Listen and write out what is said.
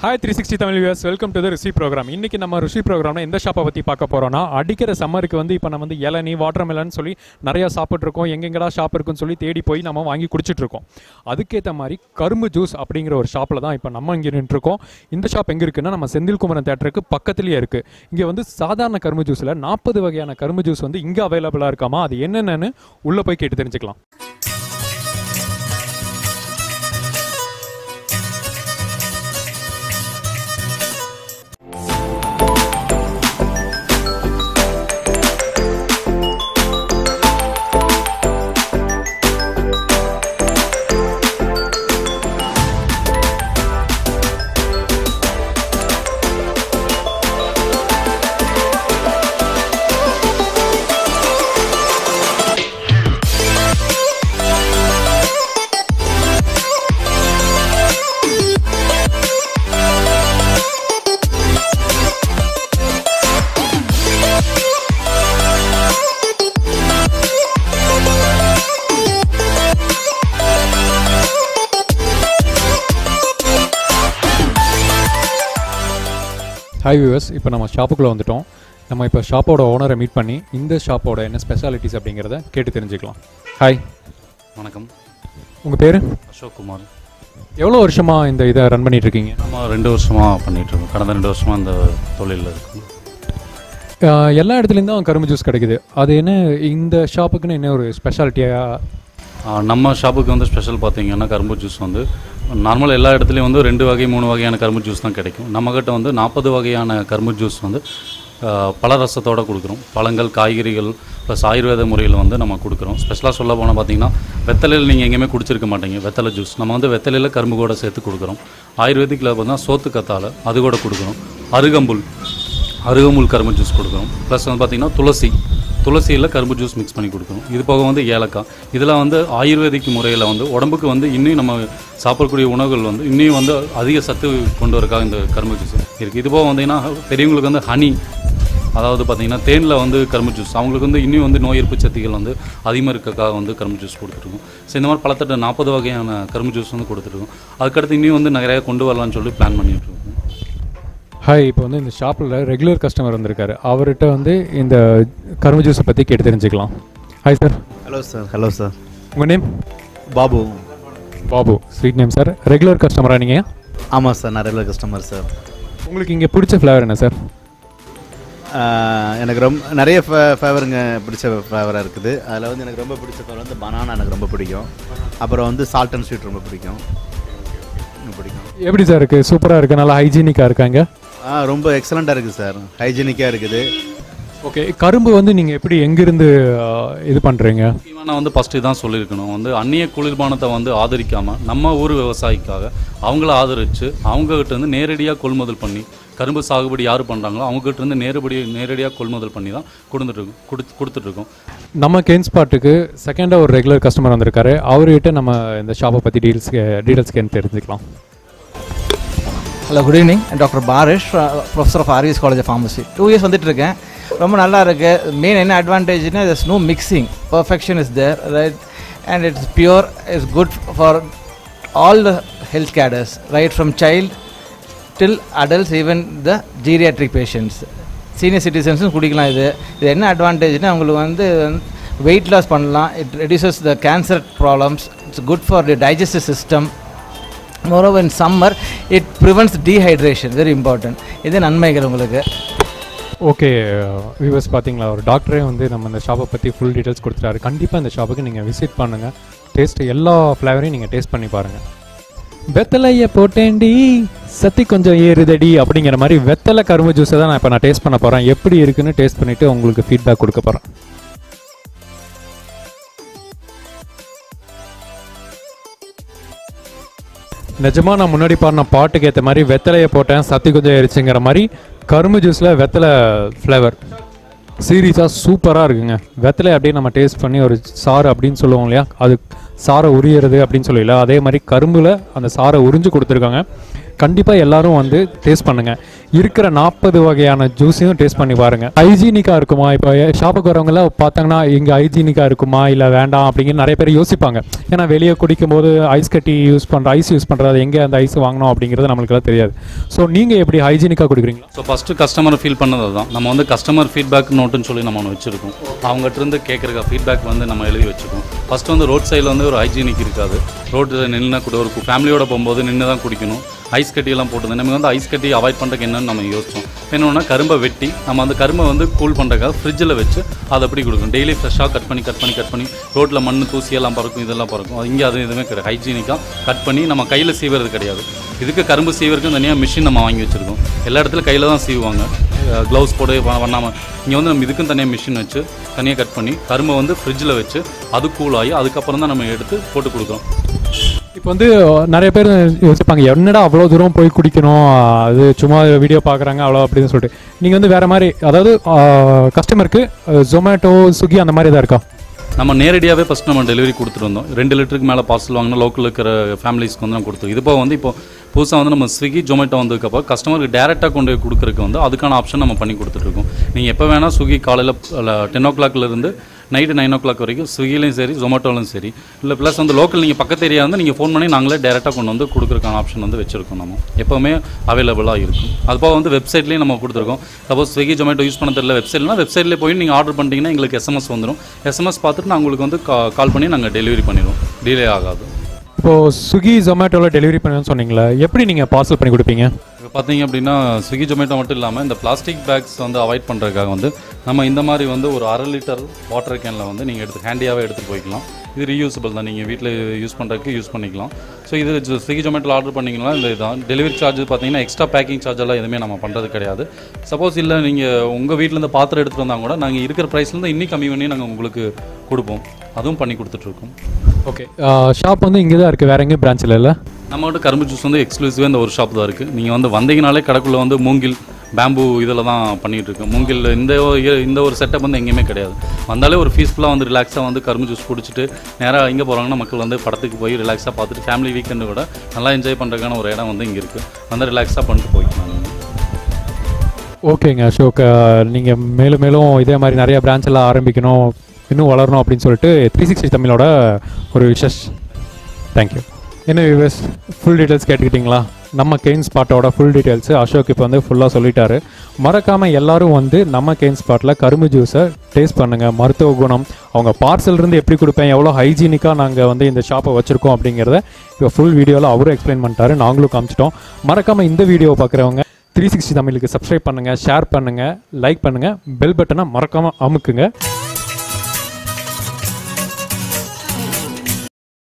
Hi three sixty Tamil views welcome to the Rishi program இன்னைக்கு நம்ம ரிஷி ப்ரோக்ராம்ல எந்த ஷாப்பை பற்றி பார்க்க போகிறோம்னா அடிக்கிற சம்மருக்கு வந்து இப்போ நம்ம வந்து இளநீ வாட்டர் மெலன் சொல்லி நிறையா சாப்பிட்ருக்கோம் எங்கெங்கடா ஷாப் இருக்குன்னு சொல்லி தேடி போய் நம்ம வாங்கி குடிச்சிட்டு இருக்கோம் அதுக்கேற்ற மாதிரி கரும்பு ஜூஸ் அப்படிங்கிற ஒரு ஷாப்பில் தான் இப்போ நம்ம இங்கே நின்றுருக்கோம். இந்த ஷாப் எங்கே இருக்குன்னா நம்ம செந்தில்குமரன் தேட்டருக்கு பக்கத்துலேயே இருக்குது இங்கே வந்து சாதாரண கரும்பு ஜூஸில் நாற்பது வகையான கரும்பு ஜூஸ் வந்து இங்கே அவைலபிளாக இருக்காமா? அது என்னென்னு உள்ளே போய் கேட்டு தெரிஞ்சுக்கலாம். ஹாய் வியூவர்ஸ் இப்போ நம்ம ஷாப்புக்குள்ளே வந்துட்டோம். நம்ம இப்போ ஷாப்போட ஓனரை மீட் பண்ணி இந்த ஷாப்போட என்ன ஸ்பெஷாலிட்டிஸ் அப்படிங்கிறத கேட்டு தெரிஞ்சுக்கலாம். ஹாய் வணக்கம். உங்கள் பேர்? அசோக் குமார். எவ்வளோ வருஷமாக இந்த இதை ரன் பண்ணிட்டு இருக்கீங்க நம்ம ரெண்டு வருஷமாக பண்ணிகிட்ருக்கோம் கடந்த ரெண்டு வருஷமாக இந்த தொழிலில் இருக்கோம். எல்லா இடத்துலேருந்து தான் கரும்பு ஜூஸ் கிடைக்குது. அது என்ன இந்த ஷாப்புக்குன்னு என்ன ஒரு ஸ்பெஷாலிட்டியாக நம்ம ஷாப்புக்கு வந்து ஸ்பெஷல் பார்த்தீங்கன்னா கரும்பு ஜூஸ் வந்து நார்மல் எல்லா இடத்துலையும் வந்து ரெண்டு வகை மூணு வகையான கரும்பு ஜூஸ் தான் கிடைக்கும். நம்மக்கிட்ட வந்து நாற்பது வகையான கரும்பு ஜூஸ் வந்து பல ரசத்தோடு கொடுக்குறோம். பழங்கள் காய்கறிகள் ப்ளஸ் ஆயுர்வேத முறையில் வந்து நம்ம கொடுக்குறோம். ஸ்பெஷலாக சொல்ல போனால் பார்த்தீங்கன்னா வெத்தலையில் நீங்கள் எங்கேயுமே குடிச்சிருக்க மாட்டீங்க. வெத்தலை ஜூஸ் நம்ம வந்து வெத்தலையில் கரும்பு கூட சேர்த்து கொடுக்குறோம். ஆயுர்வேதிக்கில் பார்த்தீங்கன்னா சோத்து கத்தாழை அது கூட கொடுக்குறோம். அருகம்புல். அருகம்புல் கரும்பு ஜூஸ் கொடுக்குறோம். ப்ளஸ் வந்து பார்த்திங்கன்னா துளசி. துளசியில் கரும்பு ஜூஸ் மிக்ஸ் பண்ணி கொடுக்கணும். இது போக வந்து ஏலக்காய். இதெல்லாம் வந்து ஆயுர்வேதிக் முறையில் வந்து உடம்புக்கு வந்து இன்னும் நம்ம சாப்பிடக்கூடிய உணவுகள் வந்து இன்னும் வந்து அதிக சத்து கொண்டு வரக்காக இந்த கரும்பு ஜூஸ் இருக்குது இது போக வந்தீங்கன்னா பெரியவங்களுக்கு வந்து ஹனி அதாவது பார்த்திங்கன்னா தேனில் வந்து கரும்பு ஜூஸ் அவங்களுக்கு வந்து இன்னும் வந்து நோய் எதிர்ப்பு சக்திகள் வந்து அதிகமாக இருக்கக்காக வந்து கரும்பு ஜூஸ் கொடுத்துருக்கோம் ஸோ இந்த மாதிரி பலத்தட்ட நாற்பது வகையான கரும்பு ஜூஸ் வந்து கொடுத்துருக்கோம் அதுக்கடுத்து இன்னும் வந்து நிறையா கொண்டு வரலாம்னு சொல்லி பிளான் பண்ணிட்டு இருக்கோம். ஹாய் இப்போ வந்து இந்த ஷாப்பில் ரெகுலர் கஸ்டமர் வந்திருக்காரு. அவர்கிட்ட வந்து இந்த கரும்பு ஜூஸை பற்றி கேட்டு தெரிஞ்சுக்கலாம். Hi sir hello sir hello sir உங்கள் name Babu. Babu. Sweet name sir regular கஸ்டமரா நீங்கள் ஆமாம் சார் நான் ரெகுலர் கஸ்டமர் சார் உங்களுக்கு இங்கே பிடிச்ச ஃப்ளேவர் என்ன சார் எனக்கு ரொம்ப நிறைய ஃபேவருங்க பிடிச்ச ஃப்ளேவராக இருக்குது. அதில் வந்து எனக்கு ரொம்ப பிடிச்ச ஃப்ளேவர் வந்து பனானா எனக்கு ரொம்ப பிடிக்கும். அப்புறம் வந்து சால்ட் அண்ட் ஸ்வீட் ரொம்ப பிடிக்கும். பிடிக்கும். எப்படி சார் இருக்குது சூப்பராக இருக்குது நல்லா ஹைஜீனிக்காக இருக்காங்க ஆ ரொம்ப எக்ஸலண்ட்டாக இருக்குது சார் ஹைஜீனிக்காக இருக்குது. ஓகே கரும்பு வந்து நீங்கள் எப்படி எங்கேருந்து இது பண்ணுறீங்க நான் வந்து ஃபஸ்ட்டு தான் சொல்லியிருக்கணும். வந்து அந்நிய குளிர்பானத்தை வந்து ஆதரிக்காமல் நம்ம ஊர் விவசாயிக்காக அவங்கள ஆதரித்து அவங்ககிட்ட இருந்து நேரடியாக கொள்முதல் பண்ணி கரும்பு சாகுபடி யார் பண்ணுறாங்களோ அவங்ககிட்ட இருந்து நேரடி நேரடியாக கொள்முதல் பண்ணி தான் கொடுத்துட்ருக்கோம் கொடுத்து கொடுத்துட்ருக்கோம் நம்ம கேன் ஸ்பாட்டுக்கு செகண்டாக ஒரு ரெகுலர் கஸ்டமர் வந்திருக்காரு. அவர்கிட்ட நம்ம இந்த ஷாப்பை பற்றி டீல்ஸ் டீட்டெயில்ஸ் கேட்டு தெரிஞ்சுக்கலாம்? Hello good evening doctor Parish professor of RVS college of pharmacy two years வந்துட்டு இருக்கேன் ரொம்ப நல்லா இருக்குது மெயின் என்ன அட்வான்டேஜ்னா is no mixing perfection is there right and it's pure is good for all the health caters right from child till adults even the geriatric patients senior சிட்டிசன்ஸும் குடிக்கலாம் இது. இது என்ன அட்வான்டேஜ்னா அவங்களுக்கு வந்து வெயிட் லாஸ் பண்ணலாம். It reduces the cancer problems it's good for the digestive system moreover in summer it prevents dehydration very important இது நன்மைகள் உங்களுக்கு. ஓகே வியூவர்ஸ் uh, பார்த்தீங்களா ஒரு டாக்டரே வந்து நம்ம இந்த ஷாப்பை பற்றி ஃபுல் டீட்டெயில்ஸ் கொடுத்துட்டாரு. கண்டிப்பாக இந்த ஷாப்புக்கு நீங்கள் விசிட் பண்ணுங்கள் டேஸ்ட் எல்லா ஃப்ளேவரையும் நீங்கள் டேஸ்ட் பண்ணி பாருங்கள் வெத்தலைய போட்டேண்டி சத்தி கொஞ்சம் ஏறுதடி அப்படிங்கிற மாதிரி வெத்தலை கரும்பு ஜூஸை தான் நான் இப்போ நான் டேஸ்ட் பண்ண போகிறேன் எப்படி இருக்குன்னு டேஸ்ட் பண்ணிவிட்டு உங்களுக்கு ஃபீட்பேக் கொடுக்க போகிறேன் நிஜமா நான் முன்னாடி பாடின பாட்டுக்கு ஏற்ற மாதிரி வெத்தலையை போட்டேன் சத்தி கொஞ்சம் எரிச்சுங்கிற மாதிரி கரும்பு ஜூஸில் வெத்தலை ஃப்ளேவர் சீரியஸாக சூப்பராக இருக்குங்க. வெத்தலை அப்படியே நம்ம டேஸ்ட் பண்ணி ஒரு சாறு அப்படின்னு சொல்லுவோம் இல்லையா? அது சாரை உரியறது அப்படின்னு சொல்லல அதே மாதிரி கரும்பில் அந்த சாரை உறிஞ்சு கொடுத்துருக்காங்க. கண்டிப்பாக எல்லாரும் வந்து டேஸ்ட் பண்ணுங்கள் இருக்கிற நாற்பது வகையான ஜூஸையும் டேஸ்ட் பண்ணி பாருங்கள் ஹைஜீனிக்காக இருக்குமா? இப்போ ஷாப்புக்கு வரவங்களாம் பார்த்தாங்கன்னா இங்கே ஹைஜீனிக்காக இருக்குமா? இல்லை வேண்டாம் அப்படிங்கிற நிறைய பேர் யோசிப்பாங்க. ஏன்னா வெளியே குடிக்கும்போது ஐஸ் கட்டி யூஸ் பண்ணுற ஐஸ் யூஸ் பண்ணுறது எங்கே அந்த ஐஸ் வாங்கணும் அப்படிங்கிறது நம்மளுக்குலாம் தெரியாது. ஸோ நீங்கள் எப்படி ஹைஜீனிக்காக கொடுக்குறீங்களா? ஸோ ஃபஸ்ட்டு கஸ்டமர் ஃபீல் பண்ணது தான் நம்ம வந்து கஸ்டமர் ஃபீட்பேக் நோட்டுன்னு சொல்லி நம்ம ஒன்று வச்சுருக்கோம். அவங்ககிட்ட இருந்து கேட்குற ஃபீட்பேக் வந்து நம்ம எழுதி வச்சுருக்கோம். ஃபஸ்ட்டு வந்து ரோட் சைடில் வந்து ஒரு ஹைஜீனிக் இருக்காது. ரோட்டில் நின்று கூட ஒரு ஃபேமிலியோட போகும்போது நின்று தான் குடிக்கணும். ஐஸ் கட்டியெல்லாம் போட்டது நம்ம வந்து ஐஸ் கட்டி அவாய்ட் பண்ணுறதுக்கு என்னென்னு நம்ம யோசிச்சோம். என்னன்னா கரும்பை வெட்டி நம்ம அந்த கரும்பை வந்து கூல் பண்ணுறதுக்காக ஃப்ரிட்ஜில் வச்சு அதை அப்படி கொடுக்கணும்? டெய்லி ஃப்ரெஷ்ஷாக கட் பண்ணி கட் பண்ணி கட் பண்ணி ரோட்டில் மண் தூசியெல்லாம் பறக்கும் இதெல்லாம் பறக்கும். இங்கே அது எதுவுமே கிடையாது. ஹைஜீனிக்காக கட் பண்ணி நம்ம கையில் சீவுறது கிடையாது. இதுக்கு கரும்பு சீவருக்கும் தனியாக மிஷின் நம்ம வாங்கி வச்சுருக்கோம். எல்லா இடத்துல கையில் தான் சீவுவாங்க. க்ளவுஸ் போட்டு பண்ணாமல் இங்கே வந்து நம்ம இதுக்கும் தனியாக மிஷின் வச்சு தனியாக கட் பண்ணி கரும்பை வந்து ஃப்ரிட்ஜில் வச்சு அது கூல் ஆகி அதுக்கப்புறம் தான் நம்ம எடுத்து போட்டு கொடுக்குறோம் இப்போ வந்து நிறைய பேர் யோசிப்பாங்க என்னடா அவ்வளோ தூரம் போய் குடிக்கணும்? அது சும்மா வீடியோ பார்க்குறாங்க அவ்வளோ அப்படின்னு சொல்லிட்டு. நீங்கள் வந்து வேறு மாதிரி அதாவது கஸ்டமருக்கு ஜொமேட்டோ ஸ்விக்கி அந்த மாதிரி தான் இருக்கா? நம்ம நேரடியாகவே ஃபஸ்ட் நம்ம டெலிவரி கொடுத்துருந்தோம் ரெண்டு லிட்டருக்கு மேலே பார்சல் வாங்கினா லோக்கலில் இருக்கிற ஃபேமிலிஸ்க்கு வந்து நம்ம கொடுத்தோம் இது போக வந்து இப்போ புதுசாக வந்து நம்ம ஸ்விக்கி ஜொமேட்டோ வந்ததுக்கப்புறம் கஸ்டமருக்கு டேரெக்டாக கொண்டு போய் கொடுக்குறதுக்கு வந்து அதுக்கான ஆப்ஷன் நம்ம பண்ணி கொடுத்துட்ருக்கோம் நீங்கள் எப்போ வேணால் ஸ்விக்கி காலையில் டென் ஓ கிளாக்லேருந்து நைட்டு நைன் ஓ கிளாக் வரைக்கும் ஸ்விக்கிலையும் சரி ஜொமேட்டோலையும் சரி. இல்லை ப்ளஸ் வந்து லோக்கல் நீங்கள் பக்கத்து ஏரியா வந்து நீங்கள் ஃபோன் பண்ணி நாங்களே டேரெக்டாக கொண்டு வந்து கொடுக்குறக்கான ஆப்ஷன் வந்து வச்சுருக்கோம் நம்ம. எப்போவுமே அவைலபிளாக இருக்கும். அதுபோக வந்து வெப்சைட்லேயும் நம்ம கொடுத்துருக்கோம். சப்போஸ் ஸ்விக்கி ஜொமேட்டோ யூஸ் பண்ண தெரியல வெப்சைட்லாம் வெப்சைட்லேயே போய் நீங்கள் ஆர்டர் பண்ணிட்டீங்கன்னா எங்களுக்கு எஸ்எம்எஸ் வந்துடும் எஸ்எம்எஸ் பார்த்துட்டு நான் உங்களுக்கு வந்து கால் பண்ணி நாங்கள் டெலிவரி பண்ணிடுவோம். டிலே ஆகாது. இப்போது ஸ்விக்கி ஜொமேட்டோவில் டெலிவரி பண்ணுன்னு சொன்னீங்களே எப்படி நீங்கள் பார்சல் பண்ணி கொடுப்பீங்க? பார்த்தீங்க அப்படின்னா ஸ்விக்கி ஜொமேட்டோ மட்டும் இல்லாமல் இந்த பிளாஸ்டிக் பேக்ஸ் வந்து அவாய்ட் பண்ணுறதுக்காக வந்து நம்ம இந்த மாதிரி வந்து ஒரு அரை லிட்டர் வாட்டர் கேனில் வந்து நீங்கள் எடுத்து ஹேண்டியாகவே எடுத்துகிட்டு போய்க்கலாம். இது ரீயூசபிள் தான். நீங்கள் வீட்டில் யூஸ் பண்ணுறதுக்கு யூஸ் பண்ணிக்கலாம். ஸோ இது ஸ்விக்கி ஜொமேட்டோவில் ஆர்டர் பண்ணிங்கன்னா இந்த இதுதான் டெலிவரி சார்ஜ் பார்த்தீங்கன்னா எக்ஸ்ட்ரா பேக்கிங் சார்ஜெல்லாம் எதுவுமே நம்ம பண்ணுறது கிடையாது. சப்போஸ் இல்லை நீங்கள் உங்கள் வீட்டிலேருந்து பாத்திரம் எடுத்துகிட்டு வந்தால் கூட நாங்கள் இருக்கிற ப்ரைஸ்லேருந்து இன்னும் கம்மி பண்ணி நாங்கள் உங்களுக்கு கொடுப்போம். அதுவும் பண்ணி கொடுத்துட்ருக்கோம். ஓகே. ஷாப் வந்து இங்கே தான் இருக்குது வேற எங்கேயும் பிரான்ச்சில் இல்லை நம்மகிட்ட கரும்பு ஜூஸ் வந்து எக்ஸ்க்ளூசிவாக இந்த ஒரு ஷாப் தான் இருக்குது நீங்கள் வந்து வந்தீங்கனாலே கடைக்குள்ளே வந்து மூங்கில் பேம்பு இதில் தான் பண்ணிகிட்டு இருக்கோம் மூங்கில் இந்த இந்த ஒரு செட்டப் வந்து எங்கேயுமே கிடையாது. வந்தாலே ஒரு பீஸ்ஃபுல்லாக வந்து ரிலாக்ஸாக வந்து கரும்பு ஜூஸ் குடிச்சிட்டு நேராக எங்கே போகிறாங்கன்னா மக்கள் வந்து படத்துக்கு போய் ரிலாக்ஸாக பார்த்துட்டு ஃபேமிலி வீக்கெண்டு விட நல்லா என்ஜாய் பண்ணுறதுக்கான ஒரு இடம் வந்து இங்கே இருக்குது வந்து ரிலாக்ஸாக பண்ணிட்டு போய்க்கலாம். ஓகேங்க அசோக். நீங்கள் மேலும் மேலும் இதே மாதிரி நிறைய பிரான்ச் எல்லாம் ஆரம்பிக்கணும். இன்னும் வளரணும் அப்படின்னு சொல்லிட்டு த்ரீ சிக்ஸ்டி தமிழோட ஒரு விஷஸ். தேங்க்யூ என்ன வியூவர்ஸ் ஃபுல் டீட்டெயில்ஸ் கேட்டுக்கிட்டிங்களா? நம்ம கெயின் ஸ்பாட்டோட ஃபுல் டீட்டெயில்ஸ் அசோக் இப்போ வந்து ஃபுல்லாக சொல்லிட்டாரு. மறக்காமல் எல்லாரும் வந்து நம்ம கெயின் ஸ்பாட்டில் கரும்பு ஜூஸை டேஸ்ட் பண்ணுங்கள் மருத்துவ குணம் அவங்க பார்சல் இருந்து எப்படி கொடுப்பேன் எவ்வளோ ஹைஜீனிக்காக நாங்கள் வந்து இந்த ஷாப்பை வச்சுருக்கோம் அப்படிங்கிறத இப்போ ஃபுல் வீடியோவில் அவரும் எக்ஸ்பிளைன் பண்ணிட்டாரு நாங்களும் காமிச்சிட்டோம். மறக்காமல் இந்த வீடியோவை பார்க்குறவங்க த்ரீ சிக்ஸ்டி தமிழுக்கு சப்ஸ்கிரைப் பண்ணுங்கள் ஷேர் பண்ணுங்கள் லைக் பண்ணுங்கள் பெல் பட்டனை மறக்காமல் அமுக்குங்க.